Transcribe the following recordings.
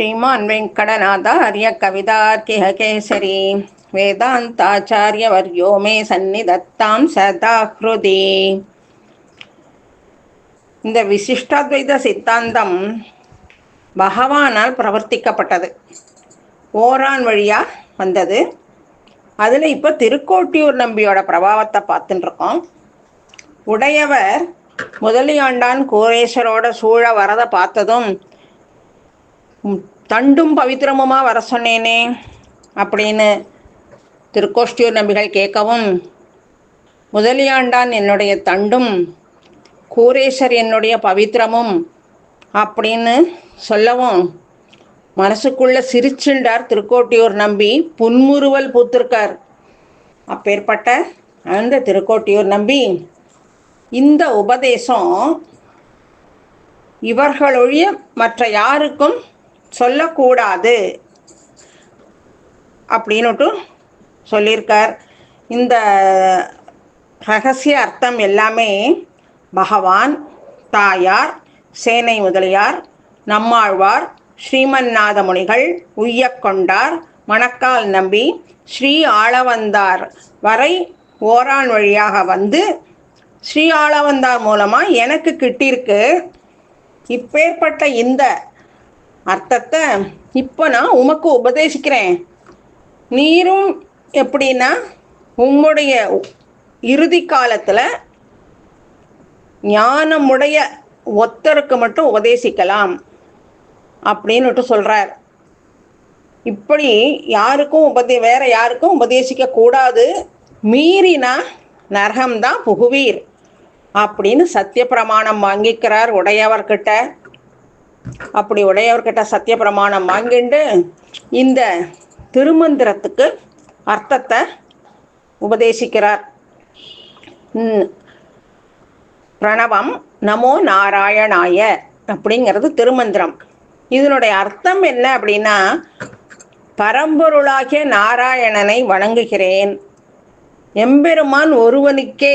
ஸ்ரீமான் ವೆಂಕಟನಾಥ ಹರ್ಯ ಕವಿತಾರ್ಕಿಹ ಕೇಸರಿ ವೇದಾಂತಾಚಾರ್ಯವರ್ಯೋ ಮೇ ಸನ್ನಿಧತ್ತಾಂ ಸದಾ ಹೃದಿ இந்த விசிஷ்டாத்வைத சித்தாந்தம் பகவானால் பிரவர்த்திக்கப்பட்டது. ஓரான் வழியாக வந்தது. அதில் இப்போ திருக்கோட்டியூர் நம்பியோட பிரபாவத்தை பார்த்துட்டுருக்கோம் உடையவர் முதலியாண்டான் கோரேஸ்வரோட சூழ வரதை பார்த்ததும் தண்டும் பவித்திரமுமா வர சொன்னேனே அப்படின்னு திருக்கோஷ்டியூர் நம்பிகள் கேட்கவும் முதலியாண்டான் என்னுடைய தண்டும் கூரேசர் என்னுடைய பவித்திரமும் அப்படின்னு சொல்லவும் மனசுக்குள்ள சிரிச்சுண்டார் திருக்கோட்டியூர் நம்பி புன்முறுவல் பூத்திருக்கார். அப்பேற்பட்ட அந்த திருக்கோட்டியூர் நம்பி இந்த உபதேசம் இவர்களொழிய மற்ற யாருக்கும் சொல்லக்கூடாது. அப்படின்னுட்டு சொல்லியிருக்கார். இந்த ரகசிய அர்த்தம் எல்லாமே பகவான் தாயார் சேனை முதலியார் நம்மாழ்வார் ஸ்ரீமன்னாத முனிகள் உய்யக்கொண்டார் மணக்கால் நம்பி ஸ்ரீ ஆளவந்தார் வரை ஓரான் வழியாக வந்து ஸ்ரீ ஆளவந்தார் மூலமாக எனக்கு கிட்டிருக்கு இப்பேற்பட்ட இந்த அர்த்தத்தை இப்போ நான் உமக்கு உபதேசிக்கிறேன். நீரும் எப்படின்னா உம்முடைய இறுதி காலத்தில் ஞானமுடைய ஒத்தருக்கு மட்டும் உபதேசிக்கலாம் அப்படின்னுட்டு சொல்கிறார் இப்படி யாருக்கும் உபதே வேற யாருக்கும் உபதேசிக்க கூடாது. மீறினா நரகம்தான் புகுவீர் அப்படின்னு சத்திய பிரமாணம் வாங்கிக்கிறார் உடையவர்கிட்ட. அப்படி உடையவர்கிட்ட சத்திய பிரமாணம் வாங்கிண்டு இந்த திருமந்திரத்துக்கு அர்த்தத்தை உபதேசிக்கிறார். பிரணவம் நமோ நாராயணாய அப்படிங்கிறது திருமந்திரம். இதனுடைய அர்த்தம் என்ன அப்படின்னா பரம்பொருளாகிய நாராயணனை வணங்குகிறேன். எம்பெருமான் ஒருவனுக்கே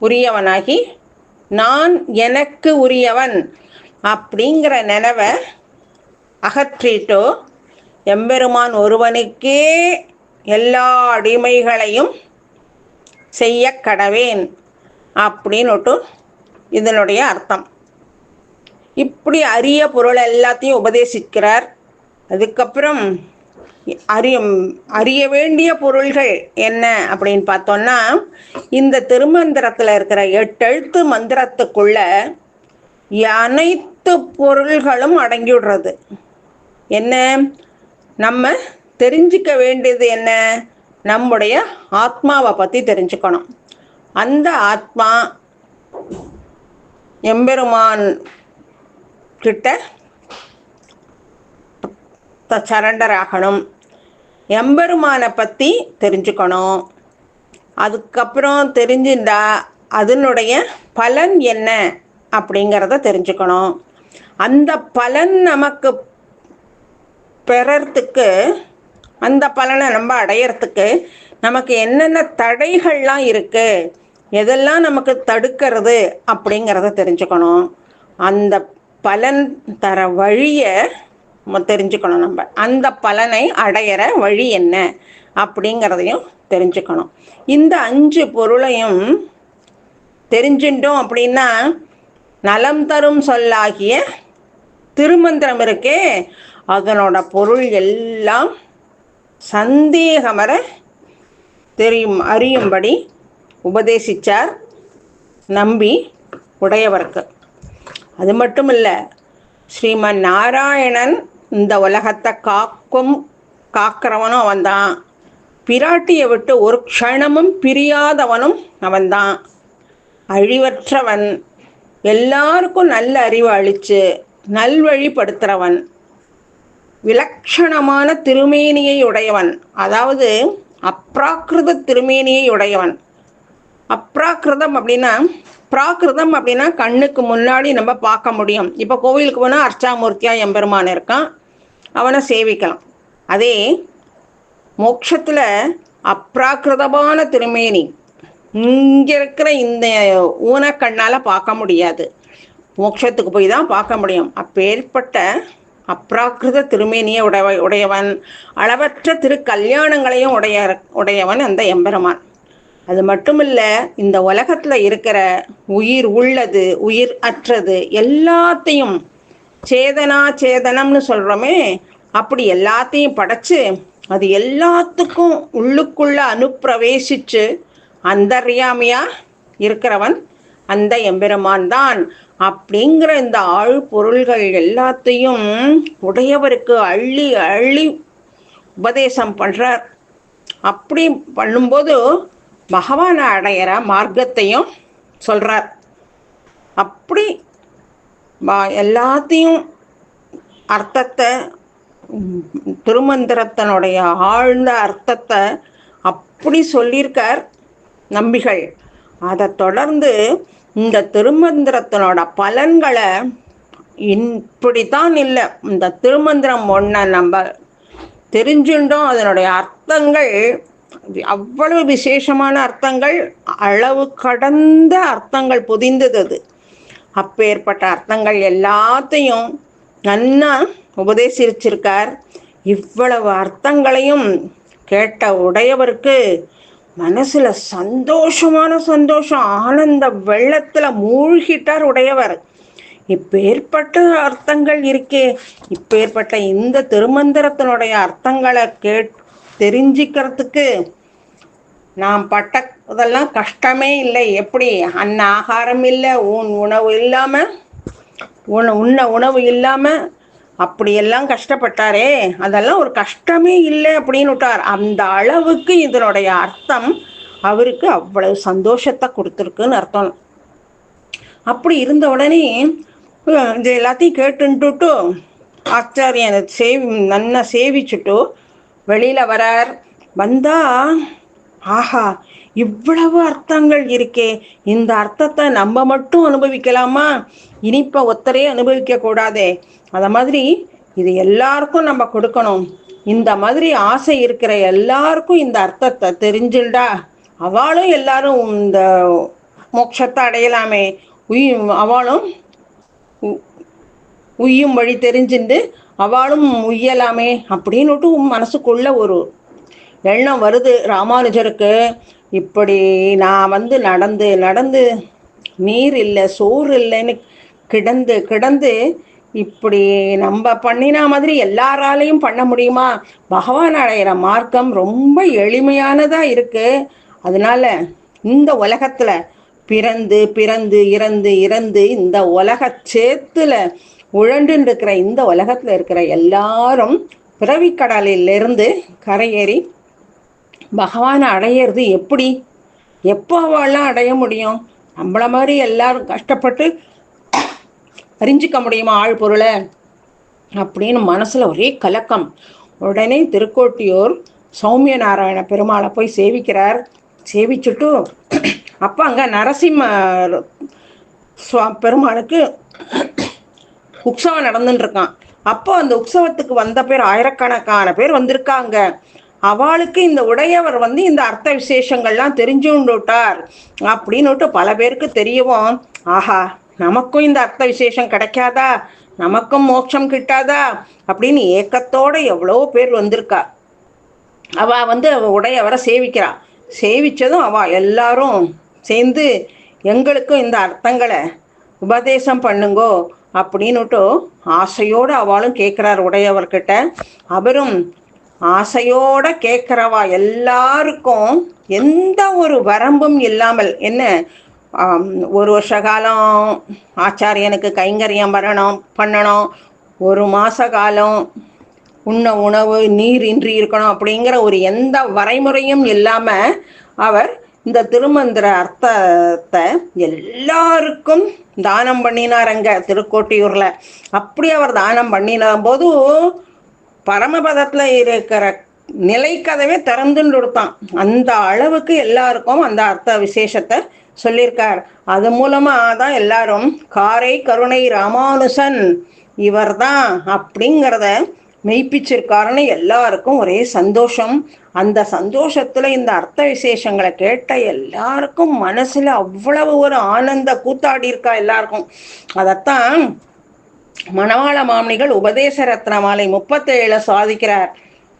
உரியவனாகி நான் எனக்கு உரியவன். அப்படிங்கிற நினைவை அகற்றிட்டோ எம்பெருமான் ஒருவனுக்கே எல்லா அடிமைகளையும் செய்ய கடவேன் அப்படின்னுட்டு இதனுடைய அர்த்தம். இப்படி அரிய பொருள் எல்லாத்தையும் உபதேசிக்கிறார். அதுக்கப்புறம் அறிய அறிய வேண்டிய பொருள்கள் என்ன அப்படின்னு பார்த்தோம்னா இந்த திருமந்திரத்தில் இருக்கிற எட்டெழுத்து மந்திரத்துக்குள்ள அனைத்து பொருள்களும் அடங்கிவிடுறது என்ன? நம்ம தெரிஞ்சுக்க வேண்டியது என்ன? நம்முடைய ஆத்மாவை பற்றி தெரிஞ்சுக்கணும். அந்த ஆத்மா எம்பெருமான் கிட்ட சரண்டர் ஆகணும். எம்பெருமானை பற்றி தெரிஞ்சுக்கணும். அதுக்கப்புறம் தெரிஞ்சிருந்தா அதனுடைய பலன் என்ன அப்படிங்கிறத தெரிஞ்சுக்கணும். அந்த பலன் நமக்கு பெறறதுக்கு அந்த பலனை நம்ம அடையறதுக்கு நமக்கு என்னென்ன தடைகள்லாம் இருக்கு எதெல்லாம் நமக்கு தடுக்கிறது அப்படிங்கிறத தெரிஞ்சுக்கணும். அந்த பலன் தர வழியை நம்ம தெரிஞ்சுக்கணும் நம்ம. அந்த பலனை அடையிற வழி என்ன அப்படிங்கிறதையும் தெரிஞ்சுக்கணும். இந்த அஞ்சு பொருளையும் தெரிஞ்சுட்டோம் அப்படின்னா நலம் தரும் சொல்லாகிய திருமந்திரம் இருக்கே. அதனோட பொருள் எல்லாம் சந்தேகமர தெரியும் அறியும்படி உபதேசித்தார் நம்பி உடையவருக்கு. அது மட்டும் இல்லை ஸ்ரீமன் நாராயணன் இந்த உலகத்தை காக்கும் காக்கிறவனும் அவன்தான். பிராட்டியை விட்டு ஒரு க்ஷணமும் பிரியாதவனும் அவன்தான். அழிவற்றவன். எல்லாருக்கும் நல்ல அறிவு அளித்து நல்வழிப்படுத்துகிறவன் விலட்சணமான திருமேனியை உடையவன் அதாவது அப்ராக்கிருத திருமேனியை உடையவன். அப்ராக்கிருதம் அப்படின்னா பிராகிருதம் அப்படின்னா கண்ணுக்கு முன்னாடி நம்ம பார்க்க முடியும். இப்போ கோவிலுக்கு போனால் அர்ச்சாமூர்த்தியா எம்பெருமான் இருக்கான் அவனை சேவிக்கலாம். அதே மோட்சத்தில் அப்ராக்கிருதமான திருமேனி இங்கே இருக்கிற இந்த ஊனக்கண்ணால் பார்க்க முடியாது. மோட்சத்துக்கு போய் தான் பார்க்க முடியும். அப்பேற்பட்ட அப்ராக்கிருத திருமேனிய உடைய உடையவன் அளவற்ற திரு கல்யாணங்களையும் உடைய உடையவன் அந்த எம்பெருமான். அது மட்டுமில்ல இந்த உலகத்துல இருக்கிற உயிர் உள்ளது உயிர் அற்றது எல்லாத்தையும் சேதனா சேதனம்னு சொல்றோமே அப்படி எல்லாத்தையும் படைச்சு அது எல்லாத்துக்கும் உள்ளுக்குள்ள அனுப்பிரவேசிச்சு அந்தர்யாமியா இருக்கிறவன் அந்த எம்பெருமான் தான். அப்படிங்கிற இந்த ஆழ் பொருள்கள் எல்லாத்தையும் உடையவருக்கு அள்ளி அள்ளி உபதேசம் பண்ணுறார் அப்படி பண்ணும்போது பகவானை அடையிற மார்க்கத்தையும் சொல்கிறார் அப்படி எல்லாத்தையும் அர்த்தத்தை ம், திருமந்திரத்தினுடைய ஆழ்ந்த அர்த்தத்தை அப்படி சொல்லியிருக்கார். நம்பிகள். அதை தொடர்ந்து இந்த திருமந்திரத்தினோட பலன்களை இப்படித்தான் இல்லை. இந்த திருமந்திரம் ஒன்றை நம்ம தெரிஞ்சுட்டோம் அதனுடைய அர்த்தங்கள் அவ்வளவு விசேஷமான அர்த்தங்கள் அளவு கடந்த அர்த்தங்கள் பொதிந்தது அது. அப்பேற்பட்ட அர்த்தங்கள் எல்லாத்தையும் நன்னா உபதேசிச்சிருக்கார். இவ்வளவு அர்த்தங்களையும் கேட்ட உடையவருக்கு மனசுல சந்தோஷமான சந்தோஷம் ஆனந்த வெள்ளத்துல மூழ்கிட்டார் உடையவர். இப்பேற்பட்ட அர்த்தங்கள் இருக்கே. இப்பேற்பட்ட இந்த திருமந்திரத்தினுடைய அர்த்தங்களை கேட் தெரிஞ்சுக்கிறதுக்கு நாம் பட்ட இதெல்லாம் கஷ்டமே இல்லை. எப்படி? அன்ன ஆகாரம் இல்லை உன் உணவு இல்லாம உண உண்ண உணவு இல்லாம அப்படியெல்லாம் கஷ்டப்பட்டாரே அதெல்லாம் ஒரு கஷ்டமே இல்லை அப்படின்னு விட்டார். அந்த அளவுக்கு இதனுடைய அர்த்தம் அவருக்கு அவ்வளவு சந்தோஷத்தை கொடுத்துருக்குன்னு அர்த்தம். அப்படி இருந்த உடனே இது எல்லாத்தையும் கேட்டுன்ட்டு ஆச்சாரியனை சேவி நன்னா சேவிச்சுட்டு வெளியில் வரார். வந்தால் ஆஹா இவ்வளவு அர்த்தங்கள் இருக்கே. இந்த அர்த்தத்தை நம்ம மட்டும் அனுபவிக்கலாமா? இனிப்ப ஒத்தரே அனுபவிக்க கூடாதே. அத மாதிரி இது எல்லாருக்கும் நம்ம கொடுக்கணும். இந்த மாதிரி ஆசை இருக்கிற எல்லாருக்கும் இந்த அர்த்தத்தை தெரிஞ்சுண்டா அவளும் எல்லாரும் இந்த மோட்சத்தை அடையலாமே. உய் அவளும் உ- உய்யும் வழி தெரிஞ்சுண்டு அவளும் உய்யலாமே. அப்படின்னுட்டு மனசுக்குள்ள ஒரு எண்ணம் வருது ராமானுஜருக்கு. இப்படி நான் வந்து நடந்து நடந்து நீர் இல்லை சோறு இல்லைன்னு கிடந்து கிடந்து இப்படி நம்ம பண்ணினா மாதிரி எல்லாராலையும் பண்ண முடியுமா? பகவான் அடையிற மார்க்கம் ரொம்ப எளிமையானதா இருக்கு. அதனால இந்த உலகத்துல பிறந்து பிறந்து இறந்து இறந்து இந்த உலக சேத்துல உழண்டுன்னு இருக்கிற இந்த உலகத்துல இருக்கிற எல்லாரும் பிறவிக்கடலிலிருந்து கரையேறி பகவானை அடையிறது எப்படி? எப்போ அவெல்லாம் அடைய முடியும்? நம்மள மாதிரி எல்லாரும் கஷ்டப்பட்டு அறிஞ்சிக்க முடியுமா ஆள் பொருளை? அப்படின்னு மனசுல ஒரே கலக்கம். உடனே திருக்கோட்டியூர் சௌமிய நாராயண பெருமாளை போய் சேவிக்கிறார். சேவிச்சுட்டு அப்போ அங்க நரசிம்ம சுவா பெருமாளுக்கு உற்சவம் நடந்துட்டு இருக்கான். அப்போ அந்த உற்சவத்துக்கு வந்த பேர் ஆயிரக்கணக்கான பேர் வந்திருக்காங்க. அவளுக்கு இந்த உடையவர் வந்து இந்த அர்த்த விசேஷங்கள்லாம் தெரிஞ்சுண்டுட்டார் அப்படின்னுட்டு பல பேருக்கு தெரியவும். ஆஹா நமக்கும் இந்த அர்த்த விசேஷம் கிடைக்காதா? நமக்கும் மோட்சம் கிட்டாதா? அப்படின்னு ஏக்கத்தோட எவ்வளோ பேர் வந்திருக்கா. அவ வந்து அவ உடையவரை சேவிக்கிறா. சேவிச்சதும் அவ எல்லாரும் சேர்ந்து எங்களுக்கும் இந்த அர்த்தங்களை உபதேசம் பண்ணுங்கோ அப்படின்னுட்டு ஆசையோடு அவளும் கேட்குறார் உடையவர்கிட்ட. அவரும் ஆசையோட கேட்குறவா எல்லாருக்கும் எந்த ஒரு வரம்பும் இல்லாமல் என்ன ஒரு வருஷ காலம் ஆச்சாரியனுக்கு கைங்கரியம் வரணும் பண்ணணும். ஒரு மாச காலம் உண்ண உணவு நீர் இன்றி இருக்கணும் அப்படிங்கிற ஒரு எந்த வரைமுறையும் இல்லாம அவர் இந்த திருமந்திர அர்த்தத்தை எல்லாருக்கும் தானம் பண்ணினார் அங்க திருக்கோட்டியூர்ல. அப்படி அவர் தானம் பண்ணின போது பரமபதத்துல இருக்கிற நிலைக்கதவே திறந்துன்னு கொடுத்தான் அந்த அளவுக்கு எல்லாருக்கும் அந்த அர்த்த விசேஷத்தை சொல்லியிருக்கார். அது மூலமா தான் எல்லாரும் காரை கருணை ராமானுசன் இவர்தான் அப்படிங்கிறத மெய்ப்பிச்சிருக்காருன்னு எல்லாருக்கும் ஒரே சந்தோஷம். அந்த சந்தோஷத்துல இந்த அர்த்த விசேஷங்களை கேட்ட எல்லாருக்கும் மனசுல அவ்வளவு ஒரு ஆனந்த கூத்தாடி இருக்கா எல்லாருக்கும். அதைத்தான் மணவாள மாமணிகள் உபதேச ரத்ன மாலை முப்பத்தேழு சாதிக்கிறார்.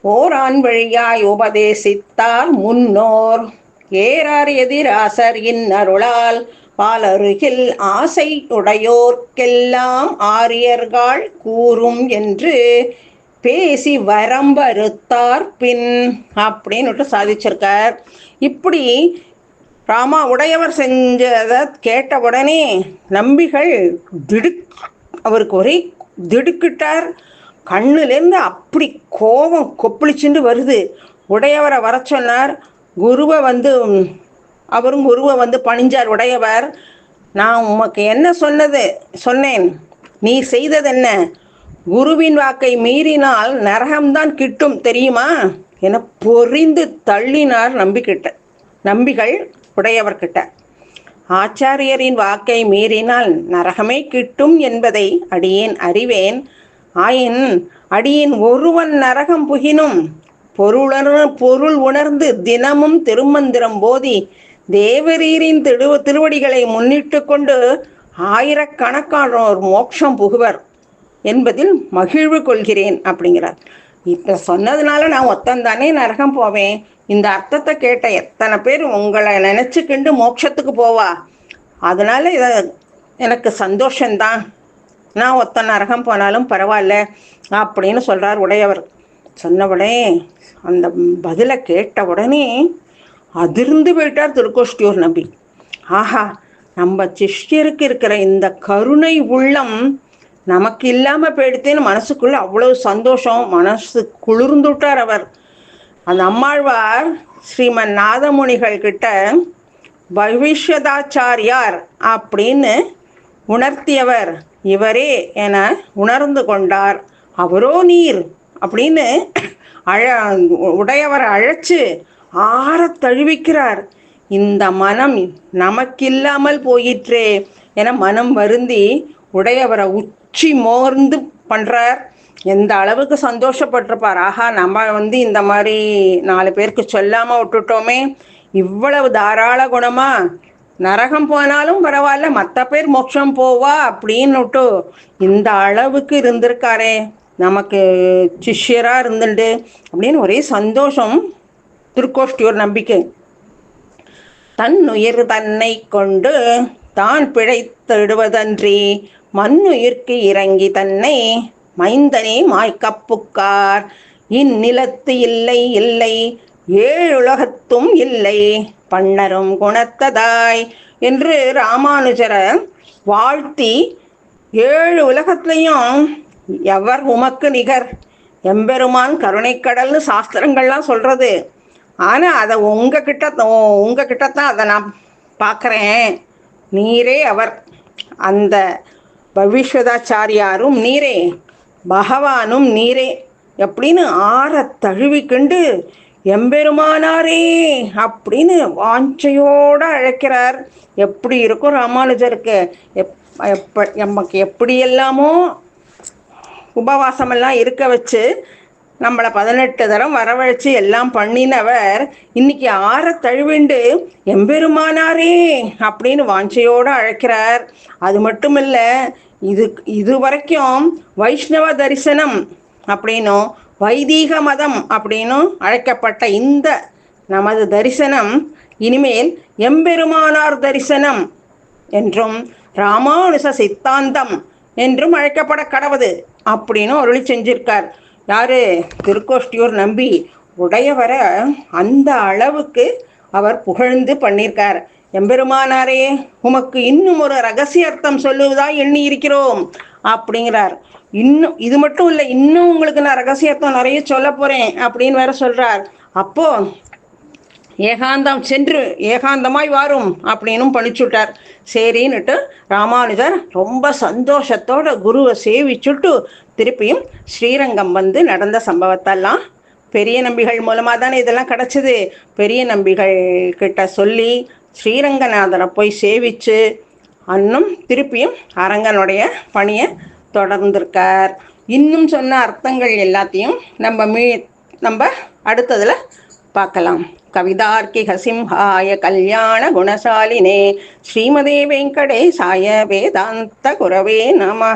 ஓரான் வழியாய் உபதேசித்தார் முன்னோர் ஏறார் எதிராசர் இன்னருளால் பாலருகில் ஆசை உடையோர்க்கெல்லாம் ஆரியர்கள் கூறும் என்று பேசி வரம்பறுத்தார் பின் அப்படின்னுட்டு சாதிச்சிருக்கார். இப்படி ராமா உடையவர் செஞ்சதை கேட்ட உடனே நம்பிகள் திடுக் அவருக்கு ஒரே திடுக்கிட்டார். கண்ணுலேருந்து அப்படி கோபம் கொப்பளிச்சுண்டு வருது. உடையவரை வர சொன்னார். குருவை வந்து அவரும் குருவை வந்து பணிஞ்சார் உடையவர். நான் உமக்கு என்ன சொன்னது? சொன்னேன். நீ செய்தது என்ன குருவின் வாக்கை மீறினால் நரகம்தான் கிட்டும் தெரியுமா? என பொறிந்து தள்ளினார் நம்பிக்கிட்ட நம்பிகள் உடையவர்கிட்ட. ஆச்சாரியரின் வாக்கை மீறினால் நரகமே கிட்டும் என்பதை அடியேன் அறிவேன். ஆயின் அடியின் ஒருவன் நரகம் புகினும். பொருளர் பொருள் உணர்ந்து தினமும் திருமந்திரம் போதி தேவரீரின் திரு திருவடிகளை முன்னிட்டு கொண்டு ஆயிரக்கணக்கானோர் மோட்சம் புகுவர் என்பதில் மகிழ்வு கொள்கிறேன் அப்படிங்கிறார். இப்போ சொன்னதுனால நான் ஒத்தந்தானே நரகம் போவேன். இந்த அர்த்தத்தை கேட்ட எத்தனை பேர் உங்களை நினச்சிக்கிண்டு மோட்சத்துக்கு போவா? அதனால இதை எனக்கு சந்தோஷந்தான் நான் ஒத்த நரகம் போனாலும் பரவாயில்ல அப்படின்னு சொல்கிறார் உடையவர். சொன்ன உடனே அந்த பதிலை கேட்ட உடனே அதிர்ந்து போயிட்டார் திருக்கோஷ்டியூர் நம்பி ஆஹா நம்ம சிஷ்யருக்கு இருக்கிற இந்த கருணை உள்ளம் நமக்கு இல்லாம போயிடுத்தேன்னு மனசுக்குள்ள அவ்வளவு சந்தோஷம் மனசு குளிர்ந்துட்டார் அவர். அந்த அம்மாழ்வார் ஸ்ரீமன் நாதமுனிகள் கிட்ட பவிஷ்யதாச்சாரியார் அப்படின்னு உணர்த்தியவர் இவரே என உணர்ந்து கொண்டார். அவரோ நீர் அப்படின்னு அழ உடையவரை அழைச்சு ஆற தழுவிக்கிறார். இந்த மனம் நமக்கில்லாமல் போயிற்றே என மனம் வருந்தி உடையவரை உச்சி மோர்ந்து பண்ணுறார் எந்த அளவுக்கு சந்தோஷப்பட்டிருப்பார். ஆஹா நம்ம வந்து இந்த மாதிரி நாலு பேருக்கு சொல்லாம விட்டுட்டோமே. இவ்வளவு தாராள குணமா? நரகம் போனாலும் பரவாயில்ல மற்ற பேர் மோட்சம் போவா அப்படின்னுட்டு இந்த அளவுக்கு இருந்திருக்காரே. நமக்கு சிஷ்யரா இருந்துட்டு அப்படின்னு ஒரே சந்தோஷம். திருக்கோஷ்டியோர் நம்பிக்கை. தன் உயிர் தன்னை கொண்டு தான் பிழைத்திடுவதன்றி மண்ணுயிர்க்கு இறங்கி தன்னை மைந்தனே மாய்க்கப்புக்கார் இந்நிலத்து இல்லை இல்லை. ஏழுலகத்தும் இல்லை. பண்ணரும் குணத்ததாய் என்று ராமானுஜரை வாழ்த்தி ஏழு உலகத்திலையும் எவர் உமக்கு நிகர்? எம்பெருமான் கருணைக்கடல்னு சாஸ்திரங்கள்லாம் சொல்றது. ஆனா அதை உங்ககிட்ட உங்ககிட்ட தான் அதை நான் பார்க்குறேன் நீரே அவர். அந்த பவிஷ்வதாச்சாரியாரும் நீரே. பகவானும் நீரே எப்படின்னு ஆற தழுவிக்கண்டு எம்பெருமானாரே அப்படின்னு வாஞ்சையோட அழைக்கிறார். எப்படி இருக்கும் ராமானுஜருக்கு? எப் எப்ப நமக்கு எப்படியெல்லாமோ உபவாசமெல்லாம் இருக்க வச்சு நம்மளை பதினெட்டு தரம் வரவழைச்சு எல்லாம் பண்ணினவர் இன்னைக்கு ஆற தழுவிண்டு எம்பெருமானாரே அப்படின்னு வாஞ்சையோடு அழைக்கிறார். அது மட்டும் இல்லை இது இது வரைக்கும் வைஷ்ணவ தரிசனம் அப்படின்னும் வைதீக மதம் அப்படின்னும் அழைக்கப்பட்ட இந்த நமது தரிசனம் இனிமேல் எம்பெருமானார் தரிசனம் என்றும் ராமானுச சித்தாந்தம் என்றும் அழைக்கப்பட கடவுது அப்படின்னு அருளி செஞ்சிருக்கார். யாரு? திருக்கோஷ்டியூர் நம்பி உடையவரை அந்த அளவுக்கு அவர் புகழ்ந்து பண்ணியிருக்கார். எம்பெருமானாரே உமக்கு இன்னும் ஒரு ரகசியார்த்தம் சொல்லுவதா எண்ணி இருக்கிறோம் அப்படிங்கிறார். இன்னும் இது மட்டும் இல்லை இன்னும் உங்களுக்கு நான் ரகசியத்தம் நிறைய சொல்ல போறேன் அப்படின்னு வேற சொல்றார். அப்போ ஏகாந்தம் சென்று ஏகாந்தமாய் வாரும் அப்படின்னும் பணிச்சுட்டார் சரின்னுட்டு ராமானுஜர் ரொம்ப சந்தோஷத்தோட குருவை சேவிச்சுட்டு திருப்பியும் ஸ்ரீரங்கம் வந்து நடந்த சம்பவத்தெல்லாம் பெரிய நம்பிகள் மூலமாக தானே இதெல்லாம் கிடச்சிது. பெரிய நம்பிகள் கிட்ட சொல்லி ஸ்ரீரங்கநாதரை போய் சேவிச்சு அன்னும் திருப்பியும் அரங்கனுடைய பணியை தொடர்ந்திருக்கார். இன்னும் சொன்ன அர்த்தங்கள் எல்லாத்தையும் நம்ம மீ நம்ம அடுத்ததில் பார்க்கலாம். கவிதார்க்கிக சிம்ஹாய கல்யாண குணசாலினே ஸ்ரீமதே வெங்கடேசாய வேதாந்த குரவே நம